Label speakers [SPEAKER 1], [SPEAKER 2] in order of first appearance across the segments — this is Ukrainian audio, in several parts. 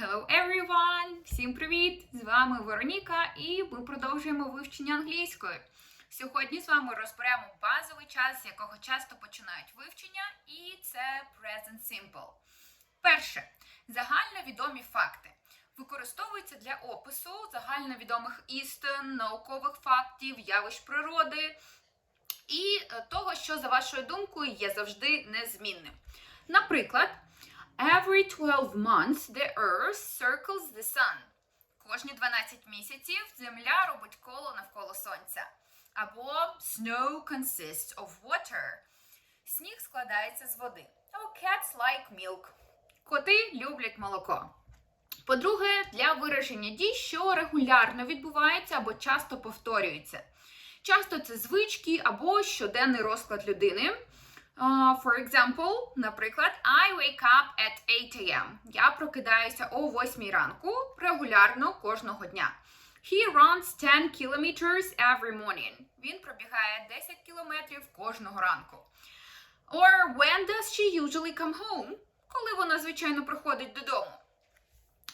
[SPEAKER 1] Hello everyone! Всім привіт! З вами Вероніка і ми продовжуємо вивчення англійської. Сьогодні з вами розберемо базовий час, з якого часто починають вивчення, і це Present Simple. Перше. Загальновідомі факти. Використовуються для опису загальновідомих істин, наукових фактів, явищ природи і е, того, що, за вашою думкою, є завжди незмінним. Наприклад, Every 12 months the earth circles the sun. Кожні 12 місяців Земля робить коло навколо сонця. Або snow consists of water. Сніг складається з води. Oh, cats like milk. Коти люблять молоко. По-друге, для вираження дій, що регулярно відбувається або часто повторюється. Часто це звички або щоденний розклад людини. Uh, for example, наприклад, I wake up at 8 a.m. Я прокидаюся о 8 ранку регулярно кожного дня. He runs 10 kilometers every morning. Він пробігає 10 кілометрів кожного ранку. Or when does she usually come home? Коли вона, звичайно, приходить додому.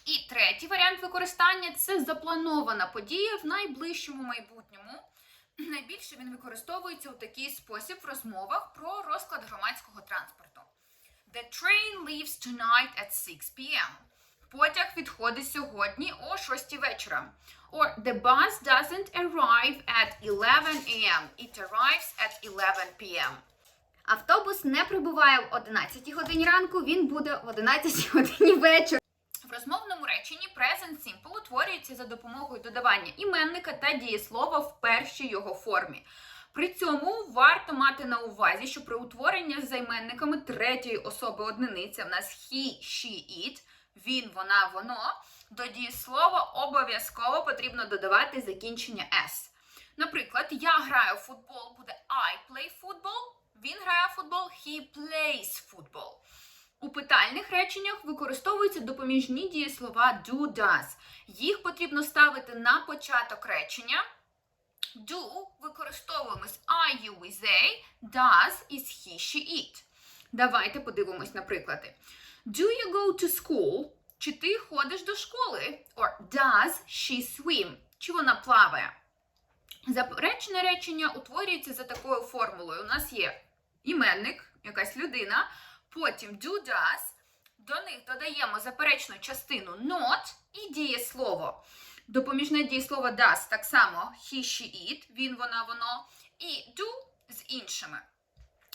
[SPEAKER 1] І третій варіант використання це запланована подія в найближчому майбутньому. Найбільше він використовується у такий спосіб в розмовах про розклад громадського транспорту. The train leaves tonight at 6 p.m. Потяг відходить сьогодні о 6 вечора. Or the bus doesn't arrive at 11 a.m. It arrives at 11 p.m. Автобус не прибуває в 11 годині ранку, він буде в 11 годині вечора. Реченні Present Simple утворюється за допомогою додавання іменника та дієслова в першій його формі. При цьому варто мати на увазі, що при утворенні з займенниками третьої особи одиниця в нас he, she, it, він, вона, воно, до дієслова обов'язково потрібно додавати закінчення s. Наприклад, я граю в футбол, буде I play football, він грає в футбол, he plays football. У питальних реченнях використовуються допоміжні дієслова do, does. Їх потрібно ставити на початок речення. Do використовуємо з I, you, we, they, does із he, she, it. Давайте подивимось на приклади. Do you go to school? Чи ти ходиш до школи? Or does she swim? Чи вона плаває? Заперечне речення утворюється за такою формулою. У нас є іменник, якась людина, потім do, does, до них додаємо заперечну частину not і дієслово. Допоміжне дієслово does так само he, she, it, він, вона, воно, і do з іншими.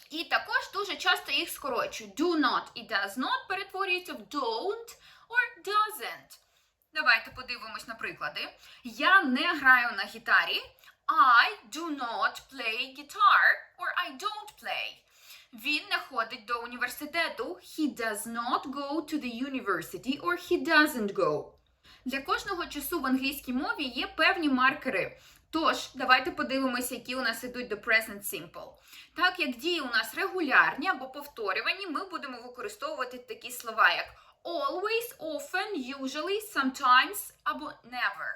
[SPEAKER 1] І також дуже часто їх скорочують. Do not і does not перетворюються в don't or doesn't. Давайте подивимось на приклади. Я не граю на гітарі. I do not play guitar or I don't play. Він не ходить до університету. He does not go to the university or he doesn't go. Для кожного часу в англійській мові є певні маркери. Тож, давайте подивимося, які у нас ідуть до Present Simple. Так як дії у нас регулярні або повторювані, ми будемо використовувати такі слова, як always, often, usually, sometimes або never.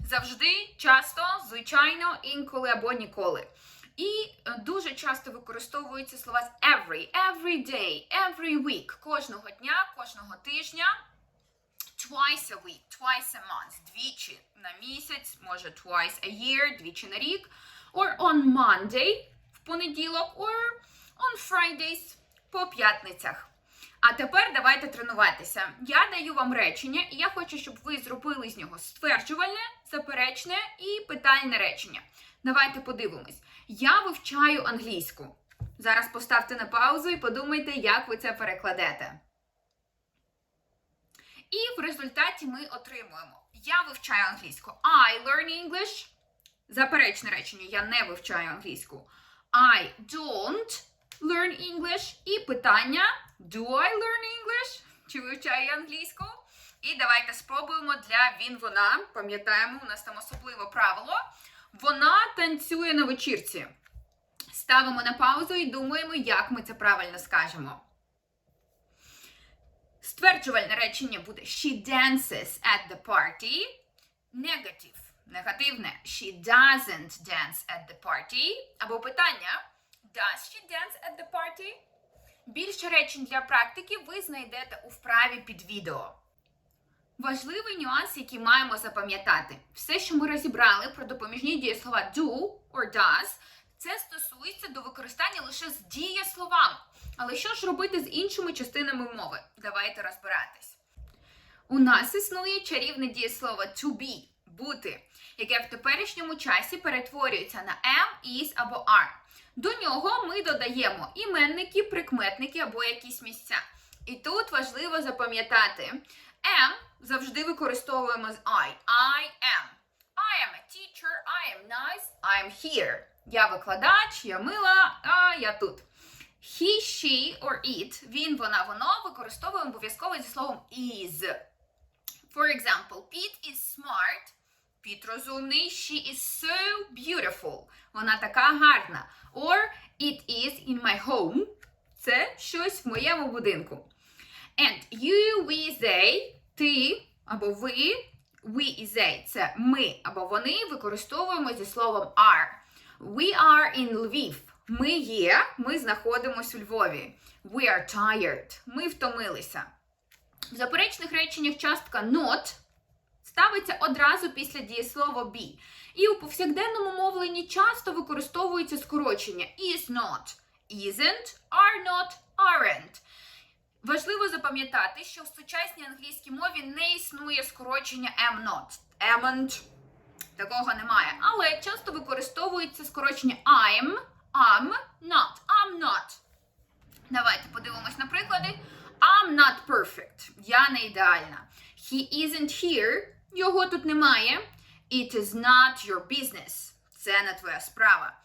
[SPEAKER 1] Завжди, часто, звичайно, інколи або ніколи. І е, дуже часто використовуються слова every, every day, every week, кожного дня, кожного тижня, twice a week, twice a month, двічі на місяць, може twice a year, двічі на рік, or on Monday, в понеділок, or on Fridays, по п'ятницях. А тепер давайте тренуватися. Я даю вам речення, і я хочу, щоб ви зробили з нього стверджувальне, заперечне і питальне речення. Давайте подивимось. Я вивчаю англійську. Зараз поставте на паузу і подумайте, як ви це перекладете. І в результаті ми отримуємо: Я вивчаю англійську. I learn English. Заперечне речення. Я не вивчаю англійську. I don't learn English. І питання: Do I learn English? Чи вивчаю я англійську? І давайте спробуємо для він, вона. Пам'ятаємо, у нас там особливе правило. Вона танцює на вечірці. Ставимо на паузу і думаємо, як ми це правильно скажемо. Стверджувальне речення буде She dances at the party. Negative. Негативне. She doesn't dance at the party. Або питання Does she dance at the party? Більше речень для практики ви знайдете у вправі під відео. Важливий нюанс, який маємо запам'ятати. Все, що ми розібрали про допоміжні дієслова do or does, це стосується до використання лише з дієсловами. Але що ж робити з іншими частинами мови? Давайте розбиратись. У нас існує чарівне дієслово to be бути, яке в теперішньому часі перетворюється на am, is або are. До нього ми додаємо іменники, прикметники або якісь місця. І тут важливо запам'ятати: am завжди використовуємо з I. I am. I am a teacher, I am nice, I am here. Я викладач, я мила, а я тут. He, she or it, він, вона, воно використовуємо обов'язково зі словом is. For example, Pete is smart. Піт розумний. She is so beautiful. Вона така гарна. Or it is in my home. Це щось в моєму будинку. And you, we, they, ти або ви, we і they – це ми або вони використовуємо зі словом are. We are in Lviv. Ми є, ми знаходимося у Львові. We are tired. Ми втомилися. В заперечних реченнях частка not ставиться одразу після дієслова be. І у повсякденному мовленні часто використовується скорочення is not, isn't, are not, aren't. Важливо запам'ятати, що в сучасній англійській мові не існує скорочення am not, amn't, такого немає. Але часто використовується скорочення I'm, am, not, I'm not. Давайте подивимось на приклади. I'm not perfect. Я не ідеальна. He isn't here. Його тут немає. It is not your business. Це не твоя справа.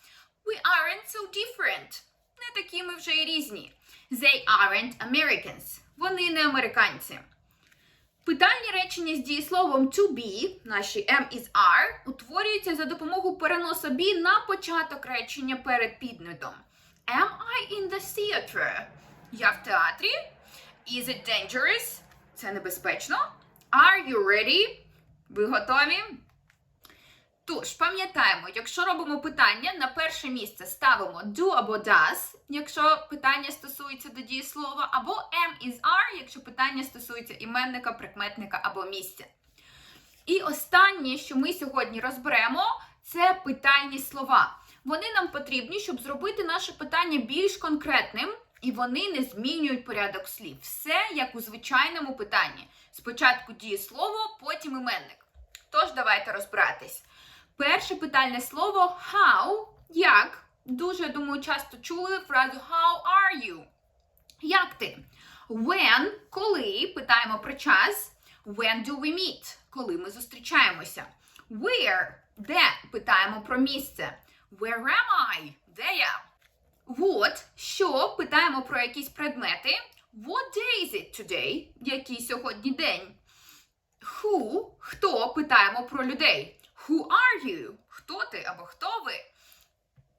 [SPEAKER 1] We aren't so different. Не такі ми вже і різні. They aren't Americans. Вони не американці. Питальні речення з дієсловом to be, наші am is are, утворюються за допомогою переносу be на початок речення перед підметом. Am I in the theater? Я в театрі. Is it dangerous? Це небезпечно. Are you ready? Ви готові? Тож, пам'ятаємо, якщо робимо питання, на перше місце ставимо do або does, якщо питання стосується до дієслова, або am is are, якщо питання стосується іменника, прикметника або місця. І останнє, що ми сьогодні розберемо, це питальні слова. Вони нам потрібні, щоб зробити наше питання більш конкретним, і вони не змінюють порядок слів. Все як у звичайному питанні. Спочатку дієслово, потім іменник. Тож давайте розбиратись. Перше питальне слово how, як. Дуже, думаю, часто чули фразу How are you? Як ти? When, коли, питаємо про час. When do we meet? Коли ми зустрічаємося. Where, де, питаємо про місце. Where am I? Де я? What, що, питаємо про якісь предмети. What day is it today? Який сьогодні день? Who, хто, питаємо про людей. Who are you? Хто ти або хто ви?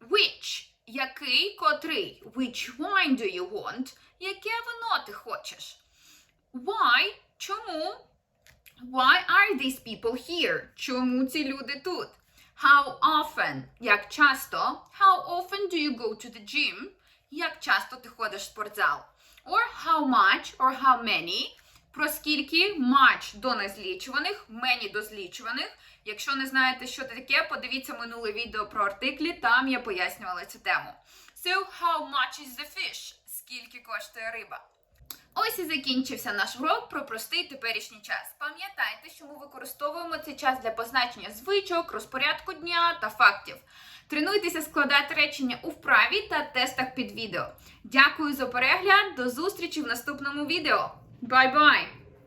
[SPEAKER 1] Which, який, котрий. Which wine do you want? Яке вино ти хочеш? Why, чому? Why are these people here? Чому ці люди тут? How often? Як часто? How often do you go to the gym? Як часто ти ходиш в спортзал? Or how much or how many? Про скільки much до незлічуваних, many до злічуваних. Якщо не знаєте, що це таке, подивіться минуле відео про артиклі, там я пояснювала цю тему. So, how much is the fish? Скільки коштує риба? Ось і закінчився наш урок про простий теперішній час. Пам'ятайте, що ми використовуємо цей час для позначення звичок, розпорядку дня та фактів. Тренуйтеся складати речення у вправі та тестах під відео. Дякую за перегляд, до зустрічі в наступному відео. Бай-бай!